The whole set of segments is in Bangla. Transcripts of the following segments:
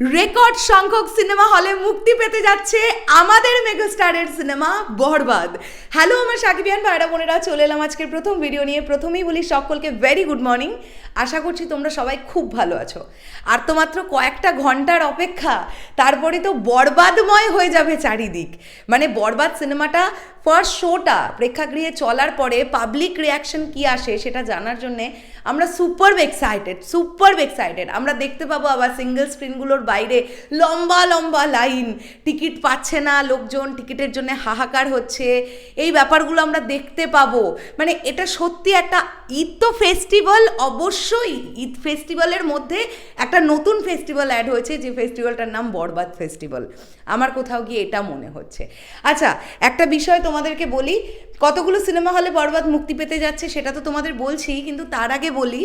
রেকর্ড সংখ্যক সিনেমা হলে মুক্তি পেতে যাচ্ছে আমাদের মেগাস্টারের সিনেমা বরবাদ। হ্যালো আমার সাকিবিয়ান ভাইরা বোনেরা, চলে এলাম আজকের প্রথম ভিডিও নিয়ে। প্রথমেই বলি, সকলকে ভেরি গুড মর্নিং আশা করছি তোমরা সবাই খুব ভালো আছো। আর তো মাত্র কয়েকটা ঘণ্টার অপেক্ষা, তারপরে তো বরবাদময় হয়ে যাবে চারিদিক। মানে বরবাদ সিনেমাটা ফার্স্ট শোটা প্রেক্ষাগৃহে চলার পরে পাবলিক রিয়াকশন কি আসে সেটা জানার জন্যে আমরা সুপার এক্সাইটেড সুপার এক্সাইটেড আমরা দেখতে পাবো আবার সিঙ্গেল স্ক্রিনগুলোর বাইরে লম্বা লম্বা লাইন টিকিট পাচ্ছে না লোকজন, টিকিটের জন্য হাহাকার হচ্ছে। এই ব্যাপারগুলো আমরা দেখতে পাবো। মানে এটা সত্যি একটা ঈদ তো ফেস্টিভ্যাল অবশ্যই ঈদ ফেস্টিভ্যালের মধ্যে একটা নতুন ফেস্টিভ্যাল অ্যাড হয়েছে যে ফেস্টিভ্যালটার নাম বরবাদ ফেস্টিভ্যাল আমার কোথাও গিয়ে এটা মনে হচ্ছে। আচ্ছা একটা বিষয় তোমাদেরকে বলি, কতগুলো সিনেমা হলে বরবাদ মুক্তি পেতে যাচ্ছে সেটা তো তোমাদের বলছি কিন্তু তার আগে বলি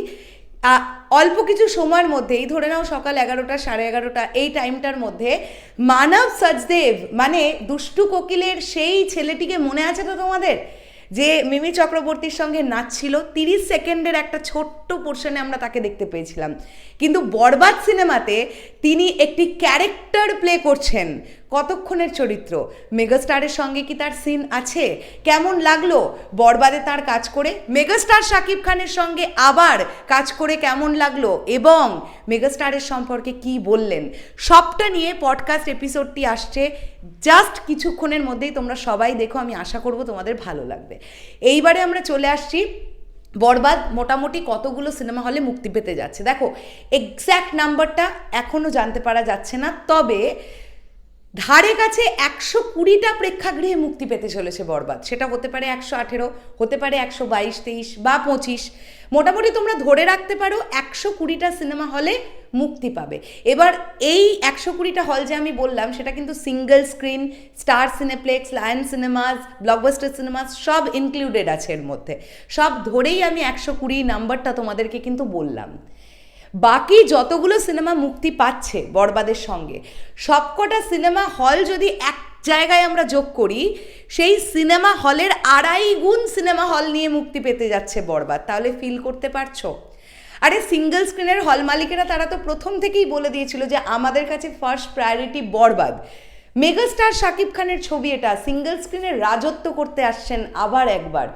অল্প কিছু সময়ের মধ্যে এই ধরে নাও সকাল এগারোটা, সাড়ে এগারোটা, এই টাইমটার মধ্যে মানব সচদেব মানে দুষ্টু কোকিলের সেই ছেলেটিকে মনে আছে তো তোমাদের? যে মিমি চক্রবর্তীর সঙ্গে নাচছিল, তিরিশ সেকেন্ডের একটা ছোট্ট পোর্শনে আমরা তাকে দেখতে পেয়েছিলাম। কিন্তু বরবাদ সিনেমাতে তিনি একটি ক্যারেক্টার প্লে করছেন। কতক্ষণের চরিত্র? মেগাস্টারের সঙ্গে কি তার সিন আছে? কেমন লাগল বরবাদে তার কাজ করে? মেগাস্টার শাকিব খানের সঙ্গে আবার কাজ করে কেমন লাগল? এবং মেগাস্টারের সম্পর্কে কি বললেন? সবটা নিয়ে পডকাস্ট এপিসোডটি আসছে। জাস্ট কিছুক্ষণের মধ্যেই তোমরা সবাই দেখো, আমি আশা করব তোমাদের ভালো লাগবে। এইবারে আমরা চলে আসছি। বরবাদ মোটামুটি কতগুলো সিনেমা হলে মুক্তি পেতে যাচ্ছে? দেখো এক্স্যাক্ট নাম্বারটা এখনও জানতে পারা যাচ্ছে না। তবে ধারে কাছে একশো কুড়িটা প্রেক্ষাগৃহে মুক্তি পেতে চলেছে বরবাদ। সেটা হতে পারে একশো আঠেরো, হতে পারে একশো বাইশ, তেইশ বা পঁচিশ। মোটামুটি তোমরা ধরে রাখতে পারো একশো কুড়িটা সিনেমা হলে মুক্তি পাবে। এবার এই একশো কুড়িটা হল যে আমি বললাম, সেটা কিন্তু single screen, star cineplex, lion cinemas, blockbuster cinemas, সব ইনক্লুডেড আছে এর মধ্যে। সব ধরেই আমি একশো কুড়ি নাম্বারটা তোমাদেরকে কিন্তু বললাম। বাকি যতগুলো সিনেমা মুক্তি পাচ্ছে বরবাদের সঙ্গে, সবকটা সিনেমা হল যদি এক জায়গায় আমরা যোগ করি, সেই সিনেমা হলের আড়াই গুণ সিনেমা হল নিয়ে মুক্তি পেতে যাচ্ছে বরবাদ। তাহলে ফিল করতে পারছ? আরে সিঙ্গেল স্ক্রিনের হল মালিকেরা তারা তো প্রথম থেকেই বলে দিয়েছিল যে আমাদের কাছে first priority Borbaad. Megastar Shakib খানের ছবি এটা সিঙ্গেল স্ক্রিনে রাজত্ব করতে আসছেন আবার একবার।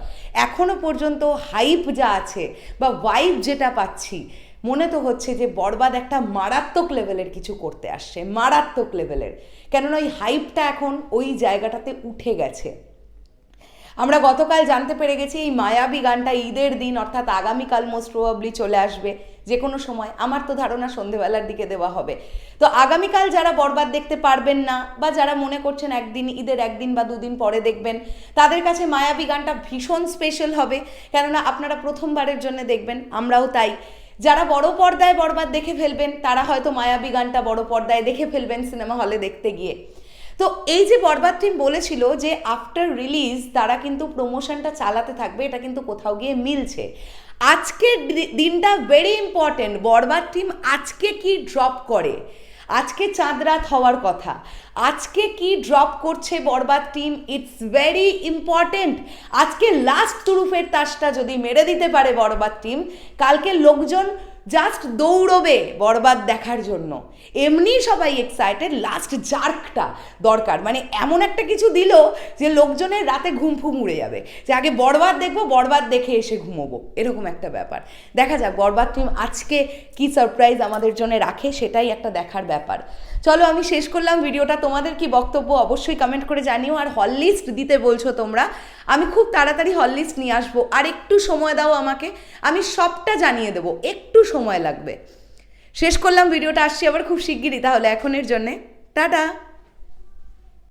এখনও পর্যন্ত হাইপ যা আছে বা ওয়াইব যেটা পাচ্ছি মনে তো হচ্ছে যে বরবাদ একটা মারাত্মক লেভেলের কিছু করতে আসছে, মারাত্মক লেভেলের কেননা ওই হাইপটা এখন ওই জায়গাটাতে উঠে গেছে। আমরা গতকাল জানতে পেরে গেছি এই মায়াবী গানটা ঈদের দিন, অর্থাৎ আগামীকাল মোস্ট প্রবাবলি চলে আসবে যে কোনো সময়। আমার তো ধারণা সন্ধেবেলার দিকে দেওয়া হবে। তো আগামীকাল যারা বরবাদ দেখতে পারবেন না, বা যারা মনে করছেন একদিন ঈদের একদিন বা দুদিন পরে দেখবেন, তাদের কাছে মায়াবী গানটা ভীষণ স্পেশাল হবে। কেননা আপনারা প্রথমবারের জন্য দেখবেন, আমরাও তাই। যারা বড় পর্দায় বরবাদ দেখে ফেলবেন, তারা হয়তো মায়াবী গানটা বড় পর্দায় দেখে ফেলবেন সিনেমা হলে দেখতে গিয়ে। তো এই যে বরবাদ টিম বলেছিল যে আফটার রিলিজ তারা কিন্তু প্রমোশনটা চালাতে থাকবে, এটা কিন্তু কোথাও গিয়ে মিলছে। আজকের দিনটা ভেরি ইম্পর্টেন্ট বরবাদ টিম আজকে কি ড্রপ করে? আজকে চাঁদ রাত হওয়ার কথা। আজকে কি ড্রপ করছে Borbaad team it's very important আজকে লাস্ট তুরুফের তাসটা যদি মেরে দিতে পারে বরবাদ টিম কালকে লোকজন জাস্ট দৌড়বে বরবাদ দেখার জন্য। এমনি সবাই এক্সাইটেড লাস্ট জার্কটা দরকার। মানে এমন একটা কিছু দিল যে লোকজনের রাতে ঘুম ফুম উড়ে যাবে। যে আগে বরবাদ দেখব, বরবাদ দেখে এসে ঘুমোবো। এরকম একটা ব্যাপার। দেখা যাক, বরবাদ টিম আজকে কি সারপ্রাইজ আমাদের জন্য রাখে সেটাই একটা দেখার ব্যাপার। চলো, আমি শেষ করলাম। ভিডিওটা তোমাদের কি বক্তব্য অবশ্যই কমেন্ট করে জানিও। আর হল লিস্ট দিতে বলছো তোমরা। আমি খুব তাড়াতাড়ি হল লিস্ট নিয়ে আসব, আর একটু সময় দাও আমাকে, আমি সবটা জানিয়ে দেবো, একটু সময় লাগবে। শেষ করলাম, ভিডিওটা আসছি আবার খুব শিগগিরই, তাহলে এখনের জন্যে, টাটা।